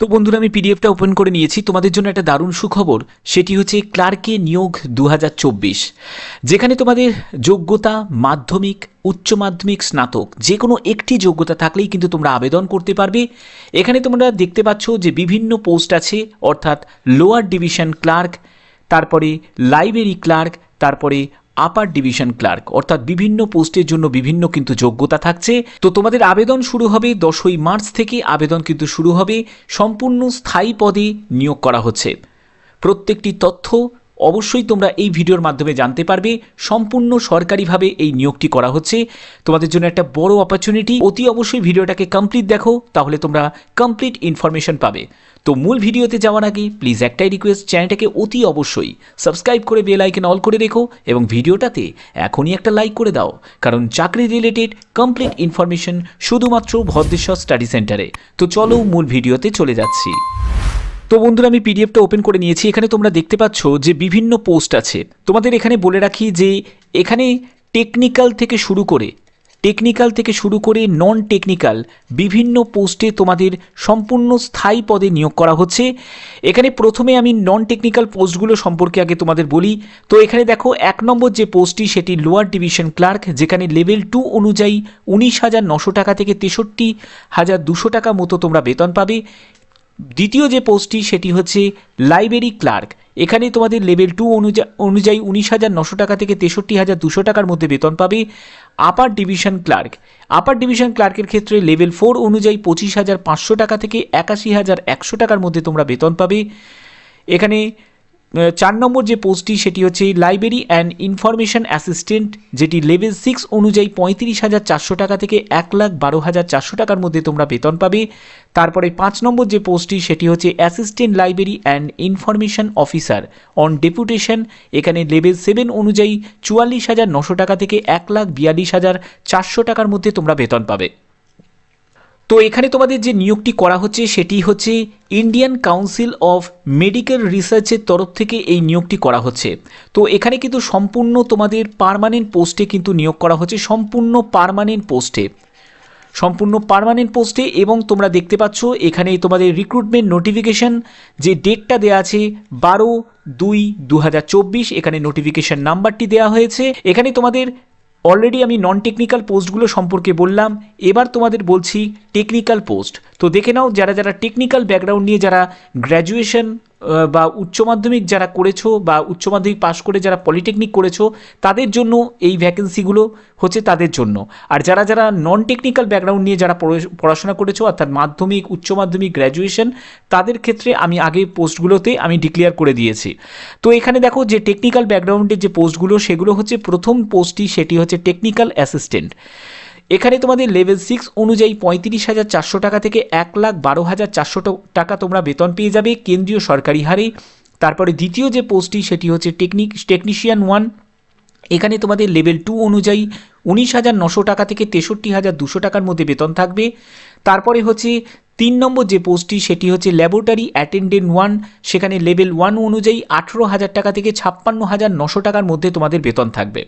তো বন্ধুরা, আমি পিডিএফটা ওপেন করে নিয়েছি। তোমাদের জন্য একটা দারুণ সুখবর, সেটি হচ্ছে ক্লার্কে নিয়োগ দু হাজার চব্বিশ। যেখানে তোমাদের যোগ্যতা মাধ্যমিক, উচ্চ মাধ্যমিক, স্নাতক যে কোনো একটি যোগ্যতা থাকলেই কিন্তু তোমরা আবেদন করতে পারবে। এখানে তোমরা দেখতে পাচ্ছ যে বিভিন্ন পোস্ট আছে, অর্থাৎ লোয়ার ডিভিশন ক্লার্ক, তারপরে লাইব্রেরি ক্লার্ক, তারপরে আপার ডিভিশন ক্লার্ক অর্থাৎ বিভিন্ন পোস্টের জন্য বিভিন্ন কিন্তু যোগ্যতা থাকছে। তো তোমাদের আবেদন শুরু হবে দশই মার্চ থেকে, আবেদন কিন্তু শুরু হবে, সম্পূর্ণ স্থায়ী পদে নিয়োগ করা হচ্ছে। প্রত্যেকটি তথ্য অবশ্যই তোমরা এই ভিডিওর মাধ্যমে জানতে পারবে সম্পূর্ণ সরকারিভাবে এই নিয়োগটি করা হচ্ছে। তোমাদের জন্য একটা বড় অপরচুনিটি অতি অবশ্যই ভিডিওটাকে কমপ্লিট দেখো, তাহলে তোমরা কমপ্লিট ইনফরমেশন পাবে। তো মূল ভিডিওতে যাওয়ার আগে প্লিজ একটাই রিকোয়েস্ট চ্যানেলটাকে অতি অবশ্যই সাবস্ক্রাইব করে বেল আইকন অল করে রেখো এবং ভিডিওটাতে এখনই একটা লাইক করে দাও, কারণ চাকরি রিলেটেড কমপ্লিট ইনফরমেশন শুধুমাত্র ভদ্রেশ্বর স্টাডি সেন্টারে তো চলো মূল ভিডিওতে চলে যাচ্ছি। তো বন্ধুরা, আমি পিডিএফটা ওপেন করে নিয়েছি। এখানে তোমরা দেখতে পাচ্ছ যে বিভিন্ন পোস্ট আছে। তোমাদের এখানে বলে রাখি যে এখানে টেকনিক্যাল থেকে শুরু করে টেকনিক্যাল থেকে শুরু করে নন টেকনিক্যাল বিভিন্ন পোস্টে তোমাদের সম্পূর্ণ স্থায়ী পদে নিয়োগ করা হচ্ছে। এখানে প্রথমে আমি নন টেকনিক্যাল পোস্টগুলো সম্পর্কে আগে তোমাদের বলি। তো এখানে দেখো, এক নম্বর যে পোস্টটি সেটি লোয়ার ডিভিশন ক্লার্ক যেখানে লেভেল টু অনুযায়ী উনিশ হাজার নশো টাকা থেকে তেষট্টি হাজার দুশো টাকা মতো তোমরা বেতন পাবে। দ্বিতীয় যে পোস্টটি, সেটি হচ্ছে লাইব্রেরি ক্লার্ক। এখানে তোমাদের লেভেল টু অনুযায়ী অনুযায়ী উনিশ হাজার নশো টাকা থেকে তেষট্টি হাজার দুশো টাকার মধ্যে বেতন পাবে upper division clerk. Upper division ক্লার্কের ক্ষেত্রে লেভেল ফোর অনুযায়ী পঁচিশ হাজার পাঁচশো টাকা থেকে একাশি হাজার একশো টাকার মধ্যে তোমরা বেতন পাবে। এখানে চার নম্বর যে পোস্টটি সেটি হচ্ছে লাইব্রেরি অ্যান্ড ইনফরমেশন অ্যাসিস্ট্যান্ট যেটি লেভেল সিক্স অনুযায়ী পঁয়ত্রিশ হাজার চারশো টাকা থেকে এক লাখ বারো হাজার চারশো টাকার মধ্যে তোমরা বেতন পাবে। তারপরে পাঁচ নম্বর যে পোস্টটি সেটি হচ্ছে assistant library and information officer on deputation এখানে লেভেল সেভেন অনুযায়ী চুয়াল্লিশ হাজার নশো টাকা থেকে এক লাখ বিয়াল্লিশ হাজার চারশো টাকার মধ্যে তোমরা বেতন পাবে। তো এখানে তোমাদের যে নিয়োগটি করা হচ্ছে, সেটি হচ্ছে ইন্ডিয়ান কাউন্সিল অফ মেডিকেল রিসার্চের তরফ থেকে এই নিয়োগটি করা হচ্ছে। তো এখানে কিন্তু সম্পূর্ণ তোমাদের পার্মানেন্ট পোস্টে কিন্তু নিয়োগ করা হচ্ছে, সম্পূর্ণ পারমানেন্ট পোস্টে সম্পূর্ণ পারমানেন্ট পোস্টে এবং তোমরা দেখতে পাচ্ছ, এখানে তোমাদের রিক্রুটমেন্ট নোটিফিকেশন যে ডেটটা দেওয়া আছে বারো দুই দু এখানে নোটিফিকেশন নাম্বারটি দেওয়া হয়েছে। এখানে তোমাদের অলরেডি আমি নন টেকনিক্যাল পোস্টগুলো সম্পর্কে বললাম, এবার তোমাদের বলছি টেকনিক্যাল পোস্ট তো দেখে নাও, যারা যারা টেকনিক্যাল ব্যাকগ্রাউন্ড নিয়ে যারা গ্র্যাজুয়েশন বা উচ্চ মাধ্যমিক যারা করেছ বা উচ্চ মাধ্যমিক পাশ করে যারা পলিটেকনিক করেছ, তাদের জন্য এই ভ্যাকেন্সিগুলো হচ্ছে তাদের জন্য। আর যারা যারা নন টেকনিক্যাল ব্যাকগ্রাউন্ড নিয়ে যারা পড়ে- পড়াশোনা করেছ, অর্থাৎ মাধ্যমিক, উচ্চ মাধ্যমিক গ্র্যাজুয়েশন তাদের ক্ষেত্রে আমি আগে পোস্টগুলোতে আমি ডিক্লেয়ার করে দিয়েছি। তো এখানে দেখো যে টেকনিক্যাল ব্যাকগ্রাউন্ডের যে পোস্টগুলো সেগুলো হচ্ছে প্রথম পোস্টটি সেটি হচ্ছে টেকনিক্যাল অ্যাসিস্ট্যান্ট এখানে তোমাদের লেভেল সিক্স অনুযায়ী পঁয়ত্রিশ হাজার চারশো টাকা থেকে এক লাখ বারো হাজার চারশো টাকা তোমরা বেতন পেয়ে যাবে কেন্দ্রীয় সরকারি হারে। তারপরে দ্বিতীয় যে পোস্টটি সেটি হচ্ছে টেকনিক টেকনিশিয়ান ওয়ান এখানে তোমাদের লেভেল টু অনুযায়ী উনিশ হাজার নশো টাকা থেকে তেষট্টি হাজার দুশো টাকার মধ্যে বেতন থাকবে। তারপরে হচ্ছে তিন নম্বর যে পোস্টটি সেটি হচ্ছে ল্যাবরেটরি অ্যাটেন্ডেন্ট ওয়ান সেখানে লেভেল ওয়ান অনুযায়ী আঠেরো হাজার টাকা থেকে ছাপ্পান্ন হাজার নশো টাকার মধ্যে তোমাদের বেতন থাকবে।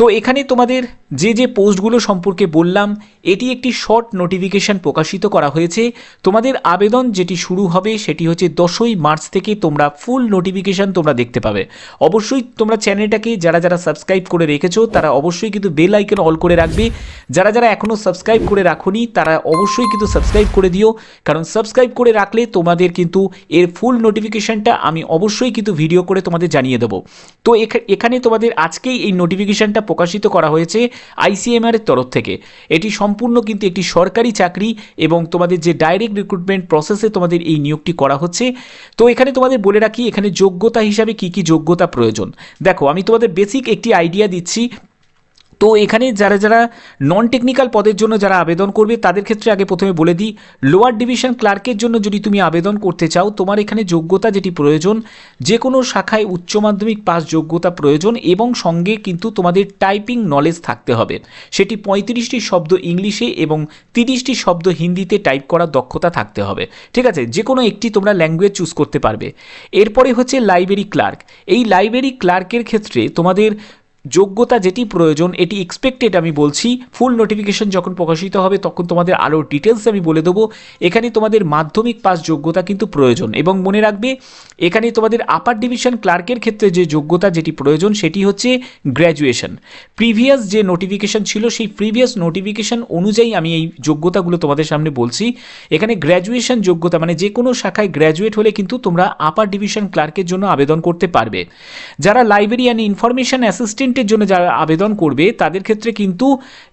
তো এখানে তোমাদের যে যে পোস্টগুলো সম্পর্কে বললাম, এটি একটি শর্ট নোটিফিকেশন প্রকাশিত করা হয়েছে। তোমাদের আবেদন যেটি শুরু হবে সেটি হচ্ছে দশই মার্চ থেকে তোমরা ফুল নোটিফিকেশন তোমরা দেখতে পাবে। অবশ্যই তোমরা চ্যানেলটাকে যারা যারা সাবস্ক্রাইব করে রেখেছো, তারা অবশ্যই কিন্তু বেল আইকন অল করে রাখবে। যারা যারা এখনও সাবস্ক্রাইব করে রাখোনি, তারা অবশ্যই কিন্তু সাবস্ক্রাইব করে দিও। কারণ সাবস্ক্রাইব করে রাখলে তোমাদের কিন্তু এর ফুল নোটিফিকেশনটা আমি অবশ্যই কিন্তু ভিডিও করে তোমাদের জানিয়ে দেবো। তো এখা- এখানে তোমাদের আজকেই এই নোটিফিকেশনটা প্রকাশিত করা হয়েছে আইসিএমআর এর তরফ থেকে। এটি সম্পূর্ণ কিন্তু একটি সরকারি চাকরি এবং তোমাদের যে ডাইরেক্ট রিক্রুটমেন্ট প্রসেসে তোমাদের এই নিয়োগটি করা হচ্ছে। তো এখানে তোমাদের বলে রাখি, এখানে যোগ্যতা হিসাবে কি কি যোগ্যতা প্রয়োজন। দেখো, আমি তোমাদের বেসিক একটি আইডিয়া দিচ্ছি। তো এখানে যারা যারা নন টেকনিক্যাল পদের জন্য যারা আবেদন করবে, তাদের ক্ষেত্রে আগে প্রথমে বলে দিই লোয়ার ডিভিশন ক্লার্কের জন্য যদি তুমি আবেদন করতে চাও, তোমার এখানে যোগ্যতা যেটি প্রয়োজন যে কোনো শাখায় উচ্চ মাধ্যমিক পাস যোগ্যতা প্রয়োজন এবং সঙ্গে কিন্তু তোমাদের টাইপিং নলেজ থাকতে হবে। সেটি পঁয়ত্রিশটি শব্দ ইংলিশে এবং তিরিশটি শব্দ হিন্দিতে টাইপ করার দক্ষতা থাকতে হবে। ঠিক আছে? যে কোনো একটি তোমরা ল্যাঙ্গুয়েজ চুজ করতে পারবে। এরপরে হচ্ছে লাইব্রেরি ক্লার্ক এই লাইব্রেরি ক্লার্কের ক্ষেত্রে তোমাদের যোগ্যতা যেটি প্রয়োজন, এটি এক্সপেক্টেড আমি বলছি। ফুল নোটিফিকেশন যখন প্রকাশিত হবে, তখন তোমাদের আরও ডিটেলস আমি বলে দেবো। এখানে তোমাদের মাধ্যমিক পাস যোগ্যতা কিন্তু প্রয়োজন এবং মনে রাখবে, এখানে তোমাদের আপার ডিভিশন ক্লার্কের ক্ষেত্রে যে যোগ্যতা যেটি প্রয়োজন, সেটি হচ্ছে গ্র্যাজুয়েশন প্রিভিয়াস যে নোটিফিকেশন ছিল, সেই প্রিভিয়াস নোটিফিকেশন অনুযায়ী আমি এই যোগ্যতাগুলো তোমাদের সামনে বলছি। এখানে গ্র্যাজুয়েশন যোগ্যতা মানে যে কোনো শাখায় গ্র্যাজুয়েট হলে কিন্তু তোমরা আপার ডিভিশন ক্লার্কের জন্য আবেদন করতে পারবে। যারা লাইব্রেরি অ্যান্ড ইনফরমেশন অ্যাসিস্ট্যান্টের জন্য যারা আবেদন করবে, তাদের ক্ষেত্রে কিন্তু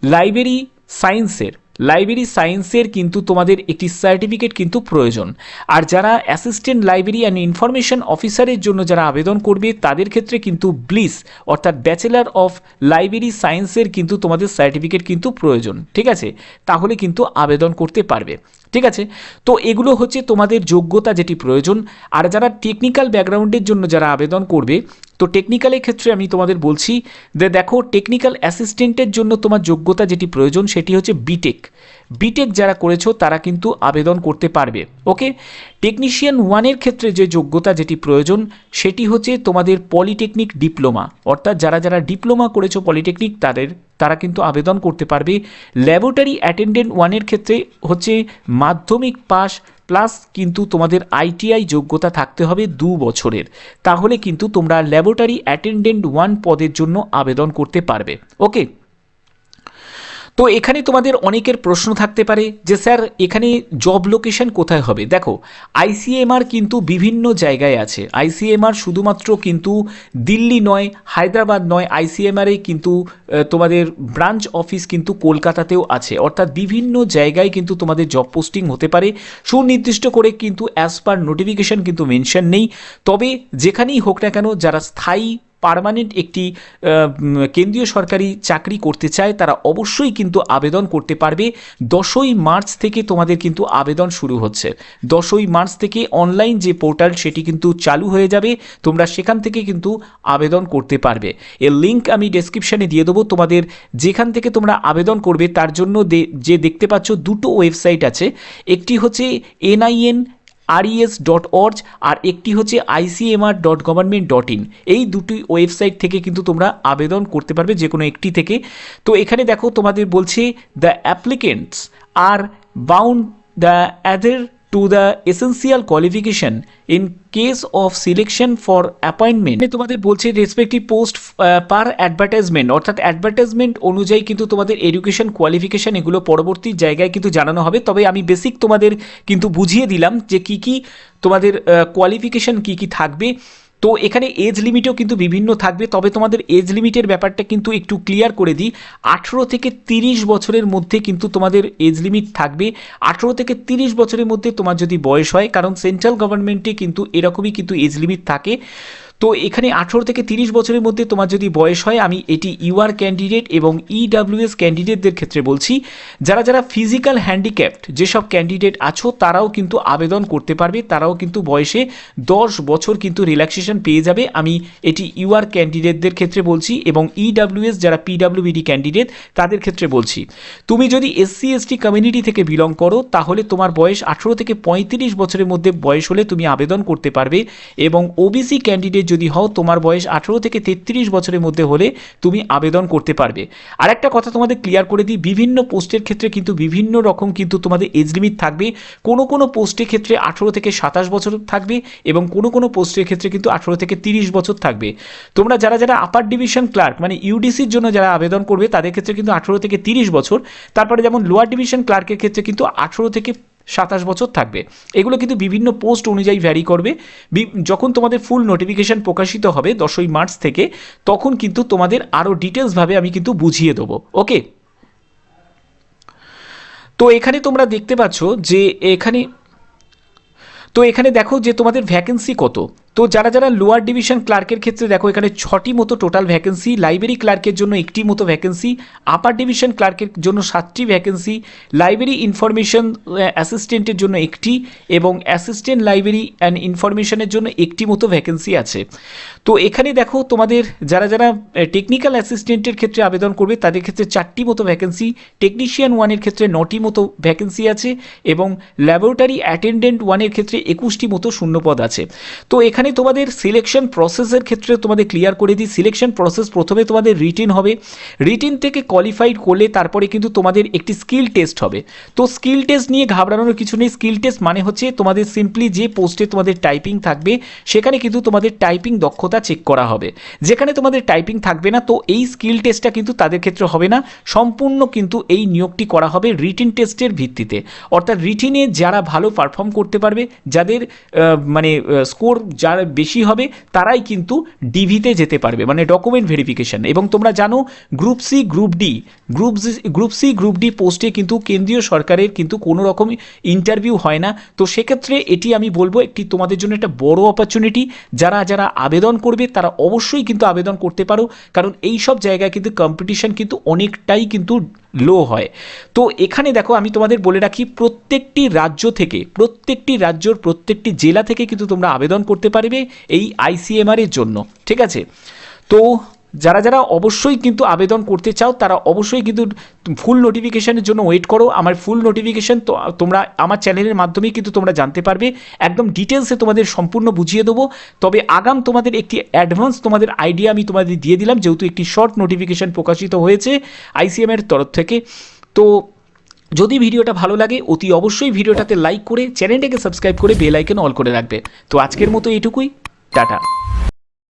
লাইব্রেরি সায়েন্সের লাইব্রেরি সায়েন্সের কিন্তু তোমাদের একটি সার্টিফিকেট কিন্তু প্রয়োজন। আর যারা অ্যাসিস্ট্যান্ট লাইব্রেরি অ্যান্ড ইনফরমেশন অফিসারের জন্য যারা আবেদন করবে, তাদের ক্ষেত্রে কিন্তু ব্লিস অর্থাৎ ব্যাচেলার অফ লাইব্রেরি সায়েন্সের কিন্তু তোমাদের সার্টিফিকেট কিন্তু প্রয়োজন। ঠিক আছে? তাহলে কিন্তু আবেদন করতে পারবে। ঠিক আছে? তো এগুলো হচ্ছে তোমাদের যোগ্যতা যেটি প্রয়োজন। আর যারা টেকনিক্যাল ব্যাকগ্রাউন্ডের জন্য যারা আবেদন করবে, তো টেকনিক্যালের ক্ষেত্রে আমি তোমাদের বলছি যে দেখো টেকনিক্যাল অ্যাসিস্ট্যান্টের জন্য তোমার যোগ্যতা যেটি প্রয়োজন সেটি হচ্ছে বিটেক বিটেক যারা করেছ, তারা কিন্তু আবেদন করতে পারবে ওকে টেকনিশিয়ান ওয়ানের ক্ষেত্রে যে যোগ্যতা যেটি প্রয়োজন, সেটি হচ্ছে তোমাদের পলিটেকনিক ডিপ্লোমা অর্থাৎ যারা যারা ডিপ্লোমা করেছ পলিটেকনিক তাদের, তারা কিন্তু আবেদন করতে পারবে। ল্যাবরেটরি অ্যাটেন্ডেন্ট ওয়ানের ক্ষেত্রে হচ্ছে মাধ্যমিক পাস প্লাস কিন্তু তোমাদের আইটিআই যোগ্যতা থাকতে হবে দু বছরের। তাহলে কিন্তু তোমরা ল্যাবরেটরি অ্যাটেন্ডেন্ট ওয়ান পদের জন্য আবেদন করতে পারবে। ওকে তো এখানে তোমাদের অনেকের প্রশ্ন থাকতে পারে যে, স্যার, এখানে জব লোকেশন কোথায় হবে? দেখো আইসিএমআর কিন্তু বিভিন্ন জায়গায় আছে। আইসিএমআর শুধুমাত্র কিন্তু দিল্লি নয়, হায়দ্রাবাদ নয় আইসিএমআরে কিন্তু তোমাদের ব্রাঞ্চ অফিস কিন্তু কলকাতাতেও আছে। অর্থাৎ বিভিন্ন জায়গায় কিন্তু তোমাদের জব পোস্টিং হতে পারে। সুনির্দিষ্ট করে কিন্তু অ্যাজ পার নোটিফিকেশন কিন্তু মেনশন নেই। তবে যেখানেই হোক না কেন, যারা স্থায়ী পার্মানেন্ট একটি কেন্দ্রীয় সরকারি চাকরি করতে চায়, তারা অবশ্যই কিন্তু আবেদন করতে পারবে। দশই মার্চ থেকে তোমাদের কিন্তু আবেদন শুরু হচ্ছে। দশই মার্চ থেকে অনলাইন যে পোর্টাল সেটি কিন্তু চালু হয়ে যাবে। তোমরা সেখান থেকে কিন্তু আবেদন করতে পারবে। এর লিঙ্ক আমি ডেসক্রিপশানে দিয়ে দেবো। তোমাদের যেখান থেকে তোমরা আবেদন করবে, তার জন্য যে দেখতে পাচ্ছ, দুটো ওয়েবসাইট আছে। একটি হচ্ছে এনআইএন আরইএস ডট অর্জ আর একটি হচ্ছে ICMR dot government dot in এই দুটি ওয়েবসাইট থেকে কিন্তু তোমরা আবেদন করতে পারবে যে কোনো একটি থেকে। তো এখানে দেখো তোমাদের বলছে the applicants are bound the other to the essential qualification in case of selection for appointment তোমাদের বলছে রেসপেক্টিভ পোস্ট পার অ্যাডভার্টাইজমেন্ট অর্থাৎ অ্যাডভার্টাইজমেন্ট অনুযায়ী কিন্তু তোমাদের এডুকেশন কোয়ালিফিকেশন এগুলো পরবর্তী জায়গায় কিন্তু জানানো হবে। তবে আমি বেসিক তোমাদের কিন্তু বুঝিয়ে দিলাম যে কি কি তোমাদের কোয়ালিফিকেশন কি কি থাকবে। তো এখানে এজ লিমিটও কিন্তু বিভিন্ন থাকবে, তবে তোমাদের এজ লিমিটের ব্যাপারটা কিন্তু একটু ক্লিয়ার করে দিই। আঠেরো থেকে তিরিশ বছরের মধ্যে কিন্তু তোমাদের এজ লিমিট থাকবে। আঠেরো থেকে তিরিশ বছরের মধ্যে তোমার যদি বয়স হয়, কারণ সেন্ট্রাল গভর্নমেন্টে কিন্তু এরকমই কিন্তু এজ লিমিট থাকে। তো এখানে আঠেরো থেকে তিরিশ বছরের মধ্যে তোমার যদি বয়স হয়, আমি এটি ইউআর ক্যান্ডিডেট এবং ইডাব্লিউএস ক্যান্ডিডেটদের ক্ষেত্রে বলছি। যারা যারা ফিজিক্যাল হ্যান্ডিক্যাপ্ট যেসব ক্যান্ডিডেট আছো, তারাও কিন্তু আবেদন করতে পারবে, তারাও কিন্তু বয়সে দশ বছর কিন্তু রিল্যাক্সেশন পেয়ে যাবে। আমি এটি ইউআর ক্যান্ডিডেটদের ক্ষেত্রে বলছি এবং ইডাব্লিউএস যারা পিডাব্লিউবিডি ক্যান্ডিডেট তাদের ক্ষেত্রে বলছি। তুমি যদি এসসি এসটি কমিউনিটি থেকে বিলং করো, তাহলে তোমার বয়স আঠেরো থেকে পঁয়ত্রিশ বছরের মধ্যে বয়স হলে তুমি আবেদন করতে পারবে এবং ওবিসি ক্যান্ডিডেট যদি হও, তোমার বয়স আঠেরো থেকে তেত্রিশ বছরের মধ্যে হলে তুমি আবেদন করতে পারবে। আর একটা কথা তোমাদের ক্লিয়ার করে দিই, বিভিন্ন পোস্টের ক্ষেত্রে কিন্তু বিভিন্ন রকম কিন্তু তোমাদের এজ লিমিট থাকবে। কোনো কোনো পোস্টের ক্ষেত্রে আঠেরো থেকে সাতাশ বছর থাকবে এবং কোনো কোনো পোস্টের ক্ষেত্রে কিন্তু আঠেরো থেকে তিরিশ বছর থাকবে। তোমরা যারা যারা আপার ডিভিশন ক্লার্ক মানে ইউডিসির জন্য যারা আবেদন করবে, তাদের ক্ষেত্রে কিন্তু আঠেরো থেকে তিরিশ বছর। তারপরে যেমন লোয়ার ডিভিশন ক্লার্কের ক্ষেত্রে কিন্তু আঠেরো থেকে সাতাশ বছর থাকবে। এগুলো কিন্তু বিভিন্ন পোস্ট অনুযায়ী ভ্যারি করবে। যখন তোমাদের ফুল নোটিফিকেশান প্রকাশিত হবে দশই মার্চ থেকে, তখন কিন্তু তোমাদের আরও ডিটেলসভাবে আমি কিন্তু বুঝিয়ে দেবো। ওকে? তো এখানে তোমরা দেখতে পাচ্ছ যে এখানে, তো এখানে দেখো যে তোমাদের ভ্যাকেন্সি কত। তো যারা যারা লোয়ার ডিভিশন ক্লার্কের ক্ষেত্রে দেখো, এখানে ছটি মতো টোটাল ভ্যাকেন্সি লাইব্রেরি ক্লার্কের জন্য একটি মতো ভ্যাকেন্সি আপার ডিভিশন ক্লার্কের জন্য সাতটি ভ্যাকেন্সি লাইব্রেরি ইনফরমেশন অ্যাসিস্ট্যান্টের জন্য একটি এবং অ্যাসিস্ট্যান্ট লাইব্রেরি অ্যান্ড ইনফরমেশনের জন্য একটি মতো ভ্যাকেন্সি আছে। তো এখানে দেখো, তোমাদের যারা যারা টেকনিক্যাল অ্যাসিস্ট্যান্টের ক্ষেত্রে আবেদন করবে, তাদের ক্ষেত্রে চারটি মতো ভ্যাকেন্সি টেকনিশিয়ান ওয়ানের ক্ষেত্রে নটি মতো ভ্যাকেন্সি আছে এবং ল্যাবরেটরি অ্যাটেন্ডেন্ট ওয়ানের ক্ষেত্রে একুশটি মতো শূন্যপদ আছে। তো এখানে এখানে তোমাদের সিলেকশন প্রসেসের ক্ষেত্রে তোমাদের ক্লিয়ার করে দিই। সিলেকশন প্রসেস প্রথমে তোমাদের রিটিন হবে। রিটিন থেকে কোয়ালিফাইড করলে তারপরে কিন্তু তোমাদের একটি স্কিল টেস্ট হবে। তো স্কিল টেস্ট নিয়ে ঘাবড়ানোর কিছু নেই। স্কিল টেস্ট মানে হচ্ছে তোমাদের সিম্পলি যে পোস্টে তোমাদের টাইপিং থাকবে, সেখানে কিন্তু তোমাদের টাইপিং দক্ষতা চেক করা হবে। যেখানে তোমাদের টাইপিং থাকবে না, তো এই স্কিল টেস্টটা কিন্তু তাদের ক্ষেত্রে হবে না। সম্পূর্ণ কিন্তু এই নিয়োগটি করা হবে রিটিন টেস্টের ভিত্তিতে। অর্থাৎ রিটিনে যারা ভালো পারফর্ম করতে পারবে, যাদের মানে স্কোর যার বেশি হবে, তারাই কিন্তু ডিভিতে যেতে পারবে মানে ডকুমেন্ট ভেরিফিকেশন এবং তোমরা জানো group C group D group group C group D পোস্টে কিন্তু কেন্দ্রীয় সরকারের কিন্তু কোনো রকম ইন্টারভিউ হয় না। তো সেক্ষেত্রে এটি আমি বলব, একটি তোমাদের জন্য একটা বড় অপরচুনিটি যারা যারা আবেদন করবে, তারা অবশ্যই কিন্তু আবেদন করতে পারো, কারণ এই সব জায়গায় কিন্তু কম্পিটিশন কিন্তু অনেকটাই কিন্তু লো হয়। তো এখানে দেখো, আমি তোমাদের বলে রাখি, প্রত্যেকটি রাজ্য থেকে, প্রত্যেকটি রাজ্যর প্রত্যেকটি জেলা থেকে কিন্তু তোমরা আবেদন করতে পারবে এই আইসিএমআর এর জন্য, ঠিক আছে? তো যারা যারা অবশ্যই কিন্তু আবেদন করতে চাও, তারা অবশ্যই কিন্তু ফুল নোটিফিকেশনের জন্য ওয়েট করো। আমার ফুল নোটিফিকেশন তো, তোমরা আমার চ্যানেলের মাধ্যমেই কিন্তু তোমরা জানতে পারবে। একদম ডিটেলসে তোমাদের সম্পূর্ণ বুঝিয়ে দেবো। তবে আগাম তোমাদের একটি অ্যাডভান্স তোমাদের আইডিয়া আমি তোমাদের দিয়ে দিলাম, যেহেতু একটি শর্ট নোটিফিকেশন প্রকাশিত হয়েছে আইসিএম এর তরফ থেকে। তো যদি ভিডিওটা ভালো লাগে, অতি অবশ্যই ভিডিওটাতে লাইক করে চ্যানেলটাকে সাবস্ক্রাইব করে বেল আইকন অল করে রাখবে। তো আজকের মতো এইটুকুই, টাটা।